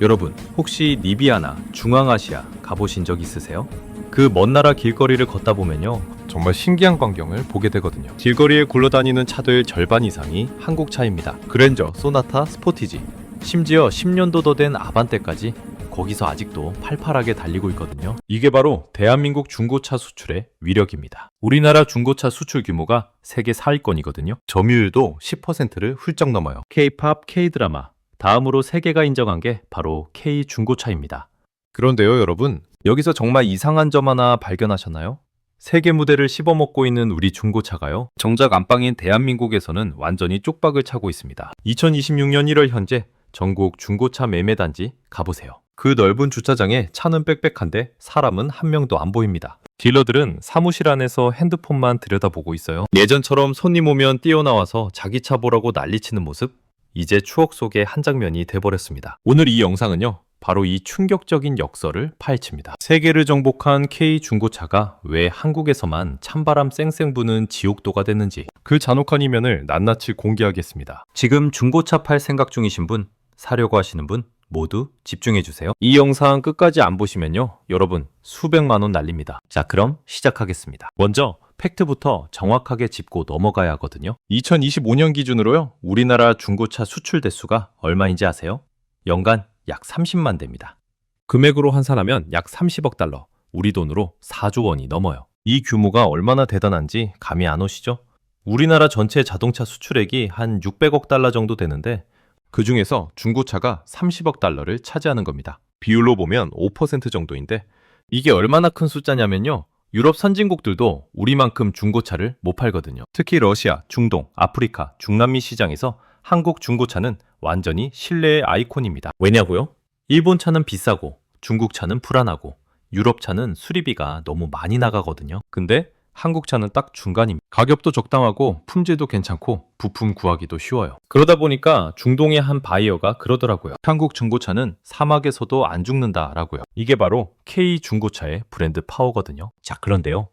여러분, 혹시 리비아나 중앙아시아 가보신 적 있으세요? 그 먼 나라 길거리를 걷다 보면요. 정말 신기한 광경을 보게 되거든요. 길거리에 굴러다니는 차들 절반 이상이 한국 차입니다. 그랜저, 소나타, 스포티지. 심지어 10년도 더 된 아반떼까지 거기서 아직도 팔팔하게 달리고 있거든요. 이게 바로 대한민국 중고차 수출의 위력입니다. 우리나라 중고차 수출 규모가 세계 4위권이거든요. 점유율도 10%를 훌쩍 넘어요. K-팝, K-드라마. 다음으로 세계가 인정한 게 바로 K 중고차입니다. 그런데요, 여러분. 여기서 정말 이상한 점 하나 발견하셨나요? 세계 무대를 씹어먹고 있는 우리 중고차가요. 정작 안방인 대한민국에서는 완전히 쪽박을 차고 있습니다. 2026년 1월 현재 전국 중고차 매매 단지 가보세요. 그 넓은 주차장에 차는 빽빽한데 사람은 한 명도 안 보입니다. 딜러들은 사무실 안에서 핸드폰만 들여다보고 있어요. 예전처럼 손님 오면 뛰어나와서 자기 차 보라고 난리치는 모습? 이제 추억 속의 한 장면이 돼버렸습니다. 오늘 이 영상은요. 바로 이 충격적인 역설을 파헤칩니다. 세계를 정복한 K 중고차가 왜 한국에서만 찬바람 쌩쌩 부는 지옥도가 됐는지 그 잔혹한 이면을 낱낱이 공개하겠습니다. 지금 중고차 팔 생각 중이신 분, 사려고 하시는 분 모두 집중해 주세요. 이 영상 끝까지 안 보시면요. 여러분 수백만 원 날립니다. 자, 그럼 시작하겠습니다. 먼저 팩트부터 정확하게 짚고 넘어가야 하거든요. 2025년 기준으로요. 우리나라 중고차 수출 대수가 얼마인지 아세요? 연간 약 30만 대입니다. 금액으로 환산하면 약 30억 달러, 우리 돈으로 4조 원이 넘어요. 이 규모가 얼마나 대단한지 감이 안 오시죠? 우리나라 전체 자동차 수출액이 한 600억 달러 정도 되는데 그 중에서 중고차가 30억 달러를 차지하는 겁니다. 비율로 보면 5% 정도인데 이게 얼마나 큰 숫자냐면요. 유럽 선진국들도 우리만큼 중고차를 못 팔거든요. 특히 러시아, 중동, 아프리카, 중남미 시장에서 한국 중고차는 완전히 신뢰의 아이콘입니다. 왜냐고요? 일본 차는 비싸고 중국 차는 불안하고 유럽 차는 수리비가 너무 많이 나가거든요. 근데 한국 차는 딱 중간입니다. 가격도 적당하고 품질도 괜찮고 부품 구하기도 쉬워요. 그러다 보니까 중동의 한 바이어가 그러더라고요. 한국 중고차는 사막에서도 안 죽는다라고요. 이게 바로 K 중고차의 브랜드 파워거든요. 자, 그런데요.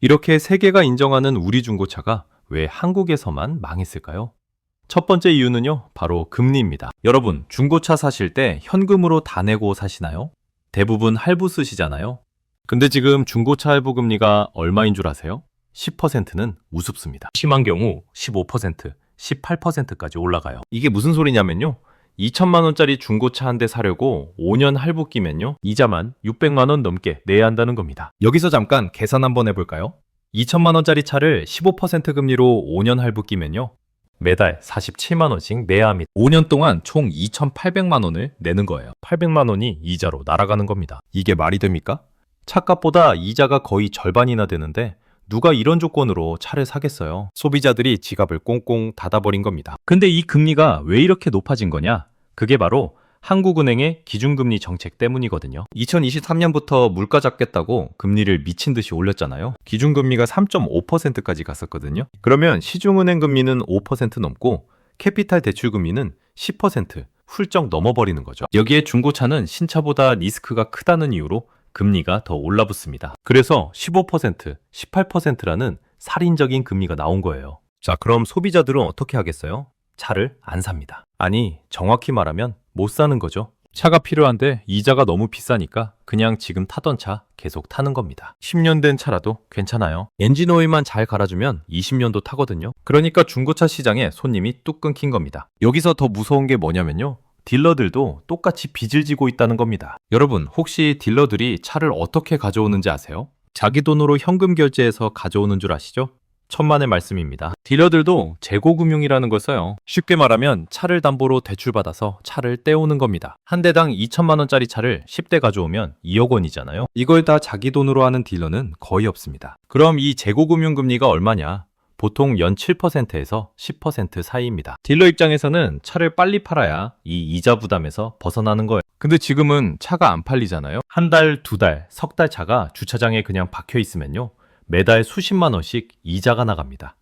이렇게 세계가 인정하는 우리 중고차가 왜 한국에서만 망했을까요? 첫 번째 이유는요, 바로 금리입니다. 여러분, 중고차 사실 때 현금으로 다 내고 사시나요? 대부분 할부 쓰시잖아요. 근데 지금 중고차 할부 금리가 얼마인 줄 아세요? 10%는 우습습니다. 심한 경우 15%, 18%까지 올라가요. 이게 무슨 소리냐면요. 2천만 원짜리 중고차 한 대 사려고 5년 할부 끼면요. 이자만 600만 원 넘게 내야 한다는 겁니다. 여기서 잠깐 계산 한번 해볼까요? 2천만 원짜리 차를 15% 금리로 5년 할부 끼면요. 매달 47만 원씩 내야 합니다. 5년 동안 총 2,800만 원을 내는 거예요. 800만 원이 이자로 날아가는 겁니다. 이게 말이 됩니까? 차값보다 이자가 거의 절반이나 되는데 누가 이런 조건으로 차를 사겠어요? 소비자들이 지갑을 꽁꽁 닫아버린 겁니다. 근데 이 금리가 왜 이렇게 높아진 거냐? 그게 바로 한국은행의 기준금리 정책 때문이거든요. 2023년부터 물가 잡겠다고 금리를 미친 듯이 올렸잖아요. 기준금리가 3.5%까지 갔었거든요. 그러면 시중은행 금리는 5% 넘고 캐피탈 대출 금리는 10% 훌쩍 넘어버리는 거죠. 여기에 중고차는 신차보다 리스크가 크다는 이유로 금리가 더 올라붙습니다. 그래서 15%, 18%라는 살인적인 금리가 나온 거예요. 자, 그럼 소비자들은 어떻게 하겠어요? 차를 안 삽니다. 아니, 정확히 말하면 못 사는 거죠. 차가 필요한데 이자가 너무 비싸니까 그냥 지금 타던 차 계속 타는 겁니다. 10년 된 차라도 괜찮아요. 엔진 오일만 잘 갈아주면 20년도 타거든요. 그러니까 중고차 시장에 손님이 뚝 끊긴 겁니다. 여기서 더 무서운 게 뭐냐면요. 딜러들도 똑같이 빚을 지고 있다는 겁니다. 여러분, 혹시 딜러들이 차를 어떻게 가져오는지 아세요? 자기 돈으로 현금 결제해서 가져오는 줄 아시죠? 천만의 말씀입니다. 딜러들도 재고금융이라는 걸 써요. 쉽게 말하면 차를 담보로 대출받아서 차를 떼오는 겁니다. 한 대당 2천만 원짜리 차를 10대 가져오면 2억 원이잖아요. 이걸 다 자기 돈으로 하는 딜러는 거의 없습니다. 그럼 이 재고금융 금리가 얼마냐? 보통 연 7%에서 10% 사이입니다. 딜러 입장에서는 차를 빨리 팔아야 이 이자 부담에서 벗어나는 거예요. 근데 지금은 차가 안 팔리잖아요. 한 달, 두 달, 석 달 차가 주차장에 그냥 박혀 있으면요. 매달 수십만 원씩 이자가 나갑니다.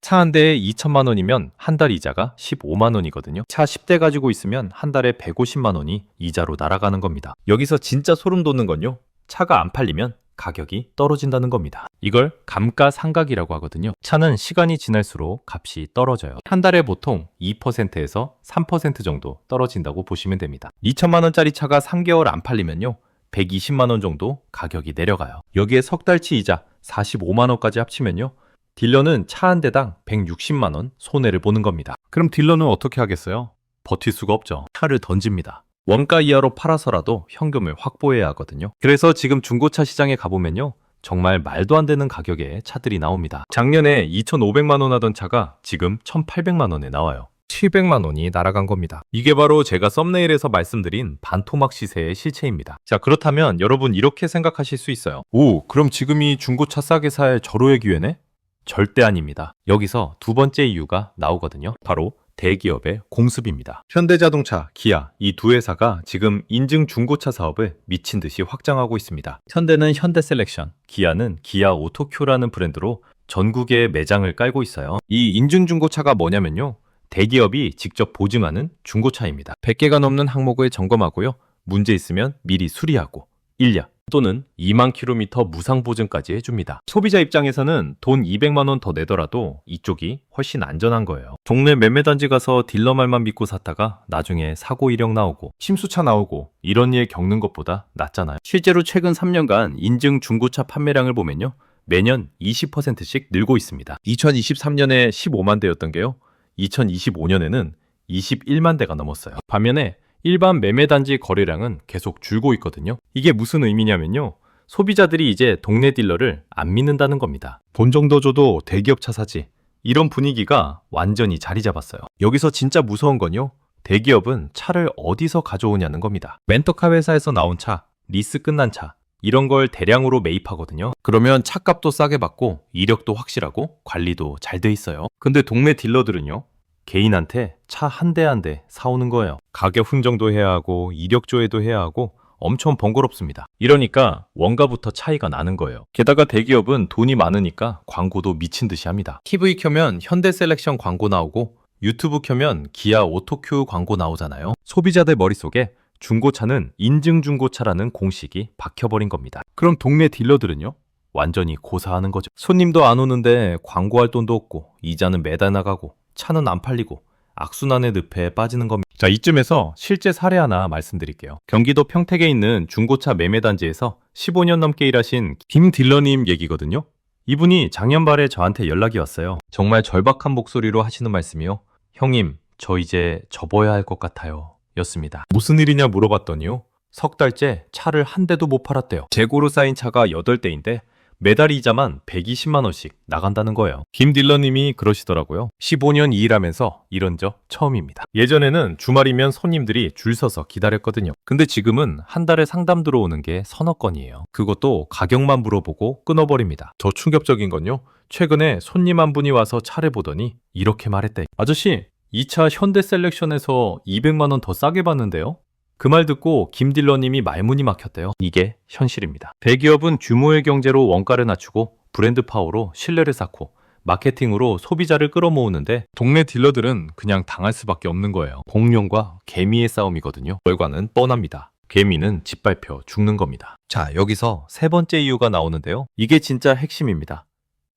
차 한 대에 2천만 원이면 한 달 이자가 15만 원이거든요. 차 10대 가지고 있으면 한 달에 150만 원이 이자로 날아가는 겁니다. 여기서 진짜 소름 돋는 건요. 차가 안 팔리면 가격이 떨어진다는 겁니다. 이걸 감가상각이라고 하거든요. 차는 시간이 지날수록 값이 떨어져요. 한 달에 보통 2%에서 3% 정도 떨어진다고 보시면 됩니다. 2천만 원짜리 차가 3개월 안 팔리면요. 120만 원 정도 가격이 내려가요. 여기에 석 달치 이자 45만 원까지 합치면요. 딜러는 차 한 대당 160만 원 손해를 보는 겁니다. 그럼 딜러는 어떻게 하겠어요? 버틸 수가 없죠. 차를 던집니다. 원가 이하로 팔아서라도 현금을 확보해야 하거든요. 그래서 지금 중고차 시장에 가보면요. 정말 말도 안 되는 가격에 차들이 나옵니다. 작년에 2,500만 원 하던 차가 지금 1,800만 원에 나와요. 700만 원이 날아간 겁니다. 이게 바로 제가 썸네일에서 말씀드린 반토막 시세의 실체입니다. 자, 그렇다면 여러분 이렇게 생각하실 수 있어요. 오, 그럼 지금이 중고차 싸게 살 절호의 기회네? 절대 아닙니다. 여기서 두 번째 이유가 나오거든요. 바로 대기업의 공습입니다. 현대자동차, 기아 이 두 회사가 지금 인증 중고차 사업을 미친 듯이 확장하고 있습니다. 현대는 현대셀렉션, 기아는 기아 오토큐라는 브랜드로 전국에 매장을 깔고 있어요. 이 인증 중고차가 뭐냐면요. 대기업이 직접 보증하는 중고차입니다. 100개가 넘는 항목을 점검하고요. 문제 있으면 미리 수리하고 1년 또는 2만 킬로미터 무상 보증까지 해줍니다. 소비자 입장에서는 돈 200만 원 더 내더라도 이쪽이 훨씬 안전한 거예요. 동네 매매단지 가서 딜러 말만 믿고 샀다가 나중에 사고 이력 나오고 침수차 나오고 이런 일 겪는 것보다 낫잖아요. 실제로 최근 3년간 인증 중고차 판매량을 보면요. 매년 20%씩 늘고 있습니다. 2023년에 15만 대였던 게요. 2025년에는 21만 대가 넘었어요. 반면에 일반 매매단지 거래량은 계속 줄고 있거든요. 이게 무슨 의미냐면요. 소비자들이 이제 동네 딜러를 안 믿는다는 겁니다. 돈 정도 줘도 대기업 차 사지. 이런 분위기가 완전히 자리 잡았어요. 여기서 진짜 무서운 건요. 대기업은 차를 어디서 가져오냐는 겁니다. 렌터카 회사에서 나온 차, 리스 끝난 차, 이런 걸 대량으로 매입하거든요. 그러면 차값도 싸게 받고 이력도 확실하고 관리도 잘 돼 있어요. 근데 동네 딜러들은요. 개인한테 차 한 대 한 대 사오는 거예요. 가격 흥정도 해야 하고 이력 조회도 해야 하고 엄청 번거롭습니다. 이러니까 원가부터 차이가 나는 거예요. 게다가 대기업은 돈이 많으니까 광고도 미친 듯이 합니다. TV 켜면 현대 셀렉션 광고 나오고 유튜브 켜면 기아 오토큐 광고 나오잖아요. 소비자들 머릿속에 중고차는 인증 중고차라는 공식이 박혀버린 겁니다. 그럼 동네 딜러들은요? 완전히 고사하는 거죠. 손님도 안 오는데 광고할 돈도 없고 이자는 매달 나가고 차는 안 팔리고 악순환의 늪에 빠지는 겁니다. 자, 이쯤에서 실제 사례 하나 말씀드릴게요. 경기도 평택에 있는 중고차 매매단지에서 15년 넘게 일하신 김 딜러님 얘기거든요. 이분이 작년 말에 저한테 연락이 왔어요. 정말 절박한 목소리로 하시는 말씀이요. 형님, 저 이제 접어야 할 것 같아요. 였습니다. 무슨 일이냐 물어봤더니요. 석 달째 차를 한 대도 못 팔았대요. 재고로 쌓인 차가 8대인데 매달 이자만 120만원씩 나간다는 거예요. 김 딜러님이 그러시더라고요. 15년 일하면서 이런 적 처음입니다. 예전에는 주말이면 손님들이 줄 서서 기다렸거든요. 근데 지금은 한 달에 상담 들어오는 게 서너 건이에요. 그것도 가격만 물어보고 끊어버립니다. 더 충격적인 건요. 최근에 손님 한 분이 와서 차를 보더니 이렇게 말했대. 아저씨, 이 차 현대 셀렉션에서 200만 원 더 싸게 받는데요? 그 말 듣고 김 딜러님이 말문이 막혔대요. 이게 현실입니다. 대기업은 규모의 경제로 원가를 낮추고 브랜드 파워로 신뢰를 쌓고 마케팅으로 소비자를 끌어모으는데 동네 딜러들은 그냥 당할 수밖에 없는 거예요. 공룡과 개미의 싸움이거든요. 결과는 뻔합니다. 개미는 짓밟혀 죽는 겁니다. 자, 여기서 세 번째 이유가 나오는데요. 이게 진짜 핵심입니다.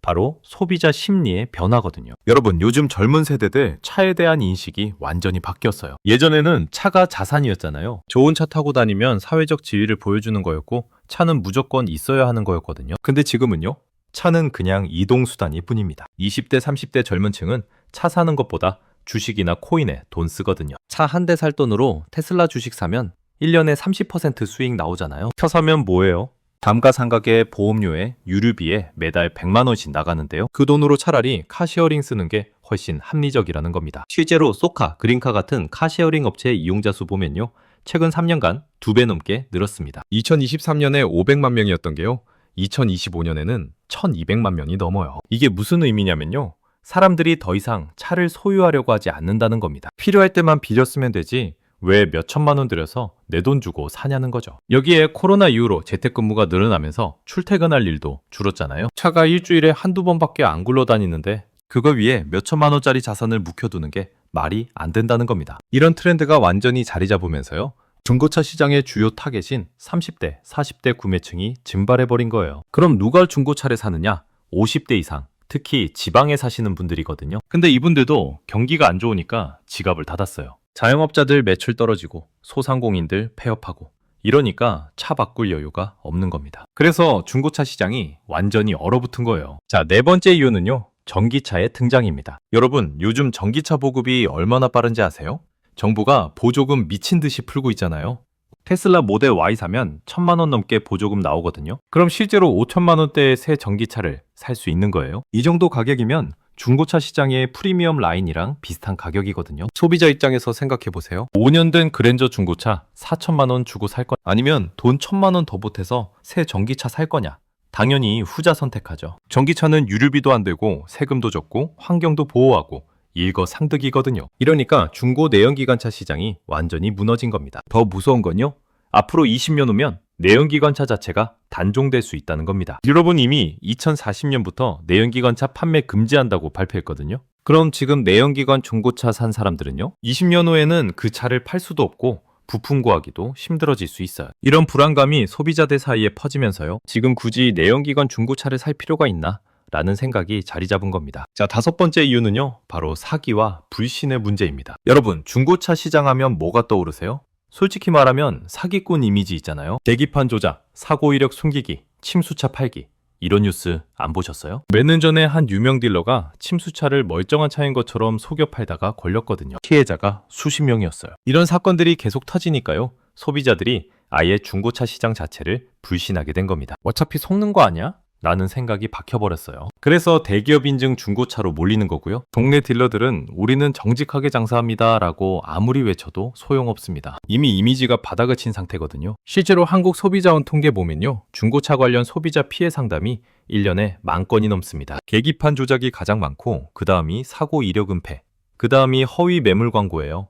바로 소비자 심리의 변화거든요. 여러분, 요즘 젊은 세대들 차에 대한 인식이 완전히 바뀌었어요. 예전에는 차가 자산이었잖아요. 좋은 차 타고 다니면 사회적 지위를 보여주는 거였고, 차는 무조건 있어야 하는 거였거든요. 근데 지금은요? 차는 그냥 이동수단일 뿐입니다. 20대, 30대 젊은 층은 차 사는 것보다 주식이나 코인에 돈 쓰거든요. 차 한 대 살 돈으로 테슬라 주식 사면 1년에 30% 수익 나오잖아요. 켜 사면 뭐예요? 감가상각에 보험료에 유류비에 매달 100만 원씩 나가는데요. 그 돈으로 차라리 카시어링 쓰는 게 훨씬 합리적이라는 겁니다. 실제로 소카, 그린카 같은 카시어링 업체 이용자 수 보면요. 최근 3년간 2배 넘게 늘었습니다. 2023년에 500만 명이었던 게요. 2025년에는 1200만 명이 넘어요. 이게 무슨 의미냐면요. 사람들이 더 이상 차를 소유하려고 하지 않는다는 겁니다. 필요할 때만 빌렸으면 되지 왜 몇천만 원 들여서 내 돈 주고 사냐는 거죠. 여기에 코로나 이후로 재택근무가 늘어나면서 출퇴근할 일도 줄었잖아요. 차가 일주일에 한두 번밖에 안 굴러다니는데 그거 위에 몇천만 원짜리 자산을 묵혀두는 게 말이 안 된다는 겁니다. 이런 트렌드가 완전히 자리 잡으면서요. 중고차 시장의 주요 타겟인 30대, 40대 구매층이 증발해버린 거예요. 그럼 누가 중고차를 사느냐? 50대 이상, 특히 지방에 사시는 분들이거든요. 근데 이분들도 경기가 안 좋으니까 지갑을 닫았어요. 자영업자들 매출 떨어지고 소상공인들 폐업하고 이러니까 차 바꿀 여유가 없는 겁니다. 그래서 중고차 시장이 완전히 얼어붙은 거예요. 자, 네 번째 이유는요. 전기차의 등장입니다. 여러분, 요즘 전기차 보급이 얼마나 빠른지 아세요? 정부가 보조금 미친 듯이 풀고 있잖아요. 테슬라 모델 Y 사면 천만 원 넘게 보조금 나오거든요. 그럼 실제로 5천만 원대의 새 전기차를 살 수 있는 거예요. 이 정도 가격이면 중고차 시장의 프리미엄 라인이랑 비슷한 가격이거든요. 소비자 입장에서 생각해 보세요. 5년 된 그랜저 중고차 4천만 원 주고 살거 아니면 돈 천만 원 더 보태서 새 전기차 살 거냐? 당연히 후자 선택하죠. 전기차는 유류비도 안 되고 세금도 적고 환경도 보호하고 일거상득이거든요. 이러니까 중고 내연기관차 시장이 완전히 무너진 겁니다. 더 무서운 건요. 앞으로 20년 후면 내연기관차 자체가 단종될 수 있다는 겁니다. 여러분 이미 2040년부터 내연기관차 판매 금지한다고 발표했거든요. 그럼 지금 내연기관 중고차 산 사람들은요? 20년 후에는 그 차를 팔 수도 없고 부품 구하기도 힘들어질 수 있어요. 이런 불안감이 소비자들 사이에 퍼지면서요. 지금 굳이 내연기관 중고차를 살 필요가 있나? 라는 생각이 자리 잡은 겁니다. 자, 다섯 번째 이유는요. 바로 사기와 불신의 문제입니다. 여러분, 중고차 시장 하면 뭐가 떠오르세요? 솔직히 말하면 사기꾼 이미지 있잖아요. 계기판 조작, 사고 이력 숨기기, 침수차 팔기. 이런 뉴스 안 보셨어요? 몇 년 전에 한 유명 딜러가 침수차를 멀쩡한 차인 것처럼 속여 팔다가 걸렸거든요. 피해자가 수십 명이었어요. 이런 사건들이 계속 터지니까요. 소비자들이 아예 중고차 시장 자체를 불신하게 된 겁니다. 어차피 속는 거 아니야? 라는 생각이 박혀버렸어요. 그래서 대기업 인증 중고차로 몰리는 거고요. 동네 딜러들은 우리는 정직하게 장사합니다 라고 아무리 외쳐도 소용없습니다. 이미 이미지가 바닥을 친 상태거든요. 실제로 한국 소비자원 통계 보면요. 중고차 관련 소비자 피해 상담이 1년에 만 건이 넘습니다. 계기판 조작이 가장 많고 그 다음이 사고 이력 은폐, 그 다음이 허위 매물 광고예요.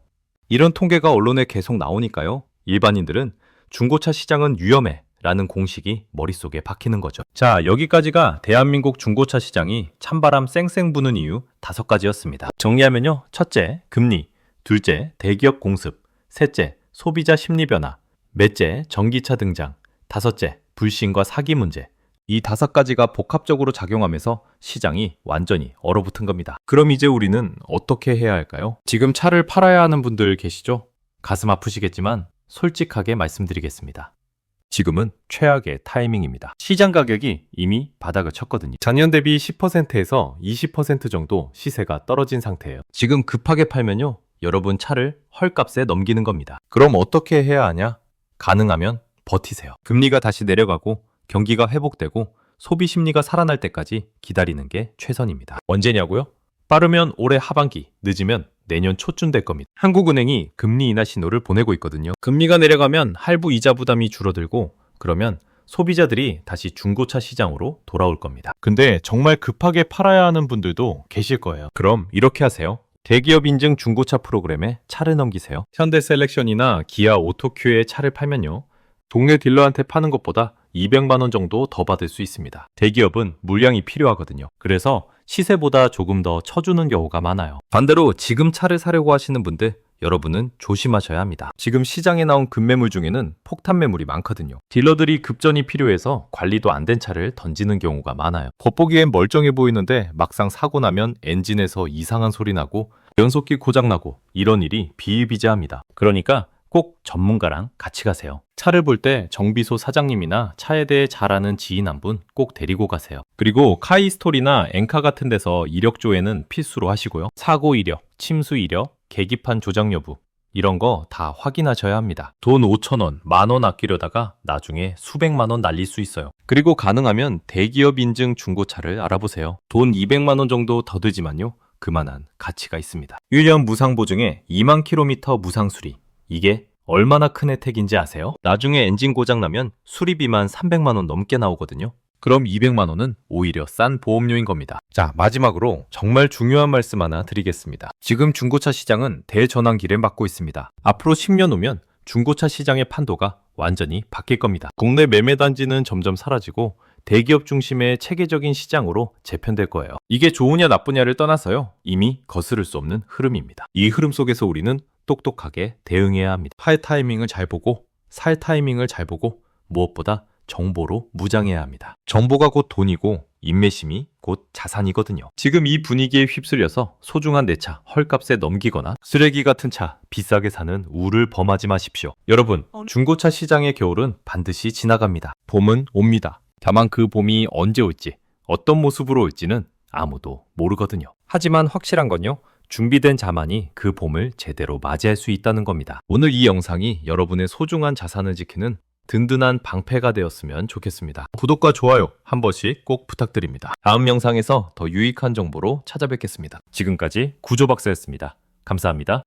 이런 통계가 언론에 계속 나오니까요. 일반인들은 중고차 시장은 위험해 라는 공식이 머릿속에 박히는 거죠. 자, 여기까지가 대한민국 중고차 시장이 찬바람 쌩쌩 부는 이유 다섯 가지였습니다. 정리하면요. 첫째, 금리. 둘째, 대기업 공습. 셋째, 소비자 심리 변화. 넷째, 전기차 등장. 다섯째, 불신과 사기 문제. 이 다섯 가지가 복합적으로 작용하면서 시장이 완전히 얼어붙은 겁니다. 그럼 이제 우리는 어떻게 해야 할까요? 지금 차를 팔아야 하는 분들 계시죠? 가슴 아프시겠지만 솔직하게 말씀드리겠습니다. 지금은 최악의 타이밍입니다. 시장 가격이 이미 바닥을 쳤거든요. 작년 대비 10%에서 20% 정도 시세가 떨어진 상태예요. 지금 급하게 팔면요. 여러분 차를 헐값에 넘기는 겁니다. 그럼 어떻게 해야 하냐? 가능하면 버티세요. 금리가 다시 내려가고 경기가 회복되고 소비 심리가 살아날 때까지 기다리는 게 최선입니다. 언제냐고요? 빠르면 올해 하반기, 늦으면 내년 초쯤 될 겁니다. 한국은행이 금리 인하 신호를 보내고 있거든요. 금리가 내려가면 할부 이자 부담이 줄어들고 그러면 소비자들이 다시 중고차 시장으로 돌아올 겁니다. 근데 정말 급하게 팔아야 하는 분들도 계실 거예요. 그럼 이렇게 하세요. 대기업 인증 중고차 프로그램에 차를 넘기세요. 현대 셀렉션이나 기아 오토큐에 차를 팔면요. 동네 딜러한테 파는 것보다 200만 원 정도 더 받을 수 있습니다. 대기업은 물량이 필요하거든요. 그래서 시세보다 조금 더 쳐주는 경우가 많아요. 반대로 지금 차를 사려고 하시는 분들 여러분은 조심하셔야 합니다. 지금 시장에 나온 급매물 중에는 폭탄 매물이 많거든요. 딜러들이 급전이 필요해서 관리도 안 된 차를 던지는 경우가 많아요. 겉보기엔 멀쩡해 보이는데 막상 사고 나면 엔진에서 이상한 소리 나고 연속기 고장 나고 이런 일이 비일비재합니다. 그러니까 꼭 전문가랑 같이 가세요. 차를 볼 때 정비소 사장님이나 차에 대해 잘 아는 지인 한 분 꼭 데리고 가세요. 그리고 카이스토리나 엔카 같은 데서 이력 조회는 필수로 하시고요. 사고 이력, 침수 이력, 계기판 조작 여부 이런 거 다 확인하셔야 합니다. 돈 5천 원, 만 원 아끼려다가 나중에 수백만 원 날릴 수 있어요. 그리고 가능하면 대기업 인증 중고차를 알아보세요. 돈 200만 원 정도 더 들지만요. 그만한 가치가 있습니다. 1년 무상 보증에 2만 킬로미터 무상 수리. 이게 얼마나 큰 혜택인지 아세요? 나중에 엔진 고장 나면 수리비만 300만 원 넘게 나오거든요. 그럼 200만 원은 오히려 싼 보험료인 겁니다. 자, 마지막으로 정말 중요한 말씀 하나 드리겠습니다. 지금 중고차 시장은 대전환기를 맞고 있습니다. 앞으로 10년 후면 중고차 시장의 판도가 완전히 바뀔 겁니다. 국내 매매 단지는 점점 사라지고 대기업 중심의 체계적인 시장으로 재편될 거예요. 이게 좋으냐 나쁘냐를 떠나서요. 이미 거스를 수 없는 흐름입니다. 이 흐름 속에서 우리는 똑똑하게 대응해야 합니다. 팔 타이밍을 잘 보고 살 타이밍을 잘 보고 무엇보다 정보로 무장해야 합니다. 정보가 곧 돈이고 인내심이 곧 자산이거든요. 지금 이 분위기에 휩쓸려서 소중한 내 차 헐값에 넘기거나 쓰레기 같은 차 비싸게 사는 우를 범하지 마십시오. 여러분, 중고차 시장의 겨울은 반드시 지나갑니다. 봄은 옵니다. 다만 그 봄이 언제 올지, 어떤 모습으로 올지는 아무도 모르거든요. 하지만 확실한 건요. 준비된 자만이 그 봄을 제대로 맞이할 수 있다는 겁니다. 오늘 이 영상이 여러분의 소중한 자산을 지키는 든든한 방패가 되었으면 좋겠습니다. 구독과 좋아요 한 번씩 꼭 부탁드립니다. 다음 영상에서 더 유익한 정보로 찾아뵙겠습니다. 지금까지 구조박사였습니다. 감사합니다.